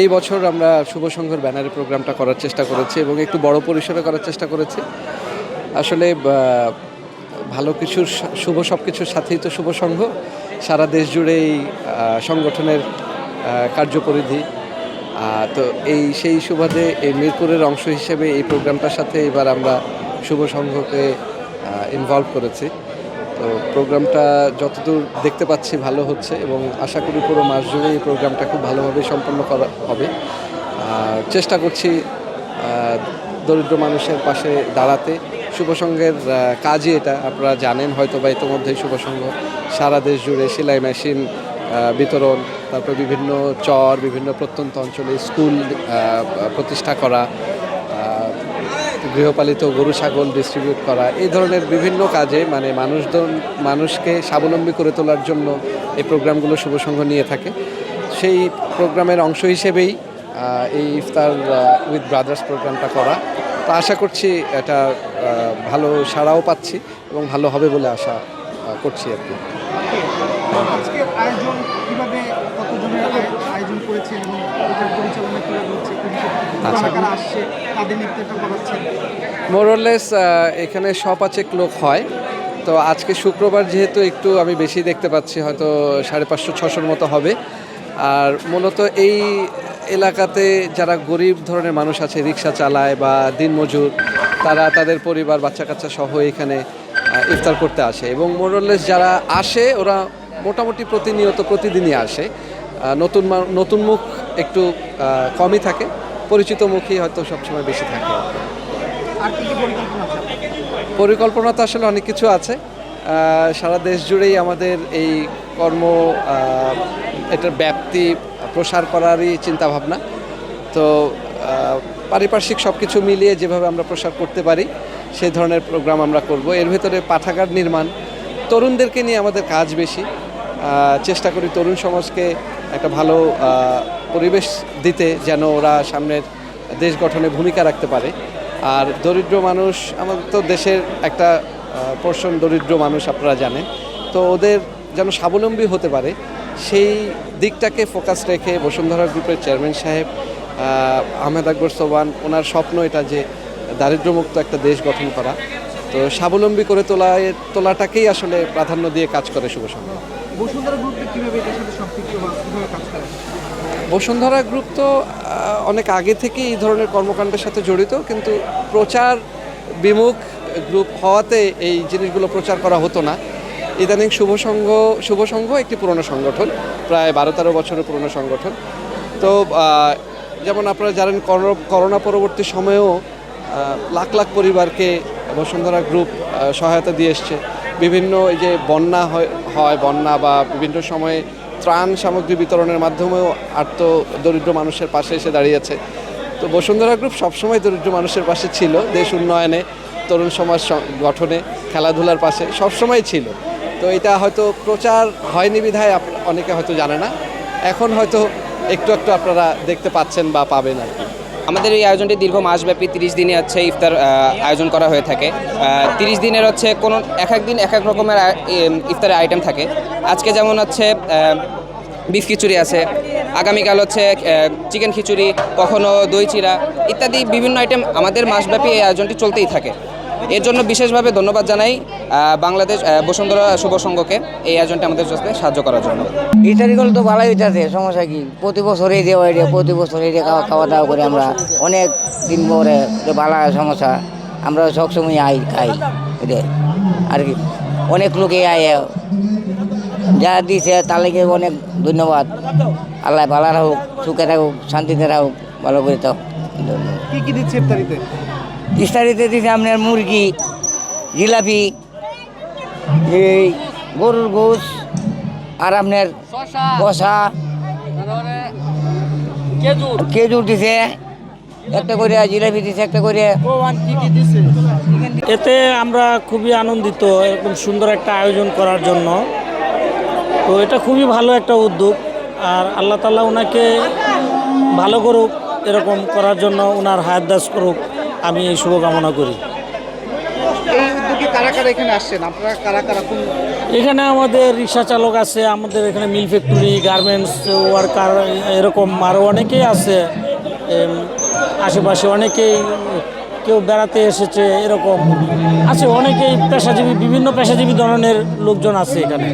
এই বছর আমরা শুভ সংঘের ব্যানারে প্রোগ্রামটা করার চেষ্টা করেছি এবং একটু বড় পরিসরে করার চেষ্টা করেছি। আসলে ভালো কিছুর শুভ সব কিছুর সাথেই তো শুভ সংঘ। সারা দেশ জুড়ে এই সংগঠনের কার্যপরিধি। তো এই সেই সুবাদে এই মিরপুরের অংশ হিসেবে এই প্রোগ্রামটার সাথে এবার আমরা শুভ সংঘকে ইনভলভ করেছি। তো প্রোগ্রামটা যতদূর দেখতে পাচ্ছি ভালো হচ্ছে এবং আশা করি পুরো মাস জুড়ে এই প্রোগ্রামটা খুব ভালোভাবে সম্পন্ন করা হবে। আর চেষ্টা করছি দরিদ্র মানুষের পাশে দাঁড়াতে। শুভসংঘের কাজই এটা, আপনারা জানেন হয়তো বা ইতোমধ্যেই শুভসংঘ সারা দেশ জুড়ে সেলাই মেশিন বিতরণ, তারপর বিভিন্ন চর, বিভিন্ন প্রত্যন্ত অঞ্চলে স্কুল প্রতিষ্ঠা করা গৃহপালিত গরু, ছাগল ডিস্ট্রিবিউট করা, এই ধরনের বিভিন্ন কাজে মানে মানুষজন, মানুষকে স্বাবলম্বী করে তোলার জন্য এই প্রোগ্রামগুলো শুভসংঘ নিয়ে থাকে। সেই প্রোগ্রামের অংশ হিসেবেই এই ইফতার উইথ ব্রাদার্স প্রোগ্রামটা করা। তো আশা করছি এটা ভালো সাড়াও পাচ্ছি এবং ভালো হবে বলে আশা করছি আর কি। আয়োজন কীভাবে, কতজনের আয়োজন করেছেন এবং পরিচালনা কীভাবে হচ্ছে? মোরলেস এখানে সপাচেক লোক হয়। তো আজকে শুক্রবার যেহেতু একটু আমি বেশি দেখতে পাচ্ছি হয়তো সাড়ে পাঁচশো ছশোর মতো হবে। আর মূলত এই এলাকাতে যারা গরিব ধরনের মানুষ আছে রিক্সা চালায় বা দিনমজুর তারা তাদের পরিবার বাচ্চা কাচ্চা সহ এখানে ইফতার করতে আসে। এবং মোরলেস যারা আসে ওরা মোটামুটি প্রতিনিয়ত প্রতিদিনই আসে। নতুন নতুন মুখ একটু কমই থাকে। পরিচিত মুখই হয়তো সবসময় বেশি থাকে। আর কি কি পরিকল্পনা তো আসলে অনেক কিছু আছে। সারা দেশ জুড়েই আমাদের এই কর্ম এটার ব্যাপ্তি প্রসার করারই চিন্তাভাবনা। তো পারিপার্শ্বিক সব কিছু মিলিয়ে যেভাবে আমরা প্রসার করতে পারি সেই ধরনের প্রোগ্রাম আমরা করব। এর ভেতরে পাঠাগার নির্মাণ তরুণদেরকে নিয়ে আমাদের কাজ বেশি। চেষ্টা করি তরুণ সমাজকে একটা ভালো পরিবেশ দিতে যেন ওরা সামনের দেশ গঠনে ভূমিকা রাখতে পারে। আর দরিদ্র মানুষ আমাদের তো দেশের একটা পোর্শন দরিদ্র মানুষ আপনারা জানেন। তো ওদের যেন স্বাবলম্বী হতে পারে, সেই দিকটাকে ফোকাস রেখে বসুন্ধরা গ্রুপের চেয়ারম্যান সাহেব আহমেদ আকবর সোবান ওনার স্বপ্ন এটা যে দারিদ্র্যমুক্ত একটা দেশ গঠন করা। তো স্বাবলম্বী করে তোলা তোলাটাকেই আসলে প্রাধান্য দিয়ে কাজ করে শুভ সংঘ বসুন্ধরা গ্রুপটি কীভাবে এটার সাথে সম্পৃক্ত কাজ করে? বসুন্ধরা গ্রুপ তো অনেক আগে থেকেই এই ধরনের কর্মকাণ্ডের সাথে জড়িত, কিন্তু প্রচার বিমুখ গ্রুপ হওয়াতে এই জিনিসগুলো প্রচার করা হতো না। ইদানিং শুভ সংঘ শুভ সংঘ একটি পুরনো সংগঠন, প্রায় বারো তেরো বছরের পুরনো সংগঠন। তো যেমন আপনারা জানেন, করো- করোনা পরবর্তী সময়েও লাখ লাখ পরিবারকে বসুন্ধরা গ্রুপ সহায়তা দিয়ে এসছে। বিভিন্ন এই যে বন্যা হয় বন্যা বা বিভিন্ন সময়ে ত্রাণ সামগ্রী বিতরণের মাধ্যমেও আর্ত দরিদ্র মানুষের পাশে এসে দাঁড়িয়েছে তো বসুন্ধরা গ্রুপ সবসময় দরিদ্র মানুষের পাশে ছিল, দেশ উন্নয়নে, তরুণ সমাজ গঠনে, খেলাধুলার পাশে সবসময় ছিল। তো এটা হয়তো প্রচার হয়নি বিধায় অনেকে হয়তো জানে না। এখন হয়তো একটু একটু আপনারা দেখতে পাচ্ছেন বা পাবেন আর আমাদের এই আয়োজনটি দীর্ঘ মাসব্যাপী, তিরিশ দিনে হচ্ছে ইফতার আয়োজন করা হয়ে থাকে। তিরিশ দিনের হচ্ছে কোনো এক এক দিন এক এক রকমের ইফতারের আইটেম থাকে। আজকে যেমন হচ্ছে বিফ খিচুড়ি আছে, আগামীকাল হচ্ছে চিকেন খিচুড়ি, কখনো দই চিরা ইত্যাদি বিভিন্ন আইটেম আমাদের মাসব্যাপী এই আয়োজনটি চলতেই থাকে। এর জন্য বিশেষভাবে ধন্যবাদ জানাই বাংলাদেশ বসুন্ধরা শুভ সংঘকে এই আয়োজনটি আমাদের সাথে সাহায্য করার জন্য। ইত্যাদিগুলো তো ভালোই হইতেছে সমস্যা কি? প্রতি বছর এই দেওয়া এটা প্রতি বছর এই খাওয়া খাওয়া দাওয়া করে আমরা অনেক দিন পরে ভালো সমস্যা আমরা সবসময় আই খাই এটা আর কি অনেক লোকে আয় যা দিছে তার লাগে অনেক ধন্যবাদ। আল্লাহ ভালো রাখুক সুখে থাকুক শান্তিতে রাখুক ভালো করে তো কি কি দিচ্ছে ইফতারিতে? ইস্তারিতে দিছে আপনার মুরগি জিলাপি এই গরুর গোস আর আপনার কষা খেজুর। দিছে একটা করে জিলাপি দিছে একটা করে কি কি দিচ্ছে এতে আমরা খুবই আনন্দিত এরকম সুন্দর একটা আয়োজন করার জন্য। তো এটা খুবই ভালো একটা উদ্যোগ আর আল্লাহ তালা ওনাকে ভালো করুক এরকম করার জন্য ওনার হায়াত দাস করুক। আমি এই শুভকামনা করি। এই উদ্যোগে কারা কারা এখানে আসছেন? আপনারা কারা কারা কোন এখানে আমাদের রিক্সা চালক আছে আমাদের এখানে মিল ফ্যাক্টরি গার্মেন্টস ওয়ার্কার এরকম আরও অনেকেই আছে। আশেপাশে অনেকেই কেউ বেড়াতে এসেছে এরকম আছে। অনেকেই পেশাজীবী বিভিন্ন পেশাজীবী ধরনের লোকজন আছে এখানে।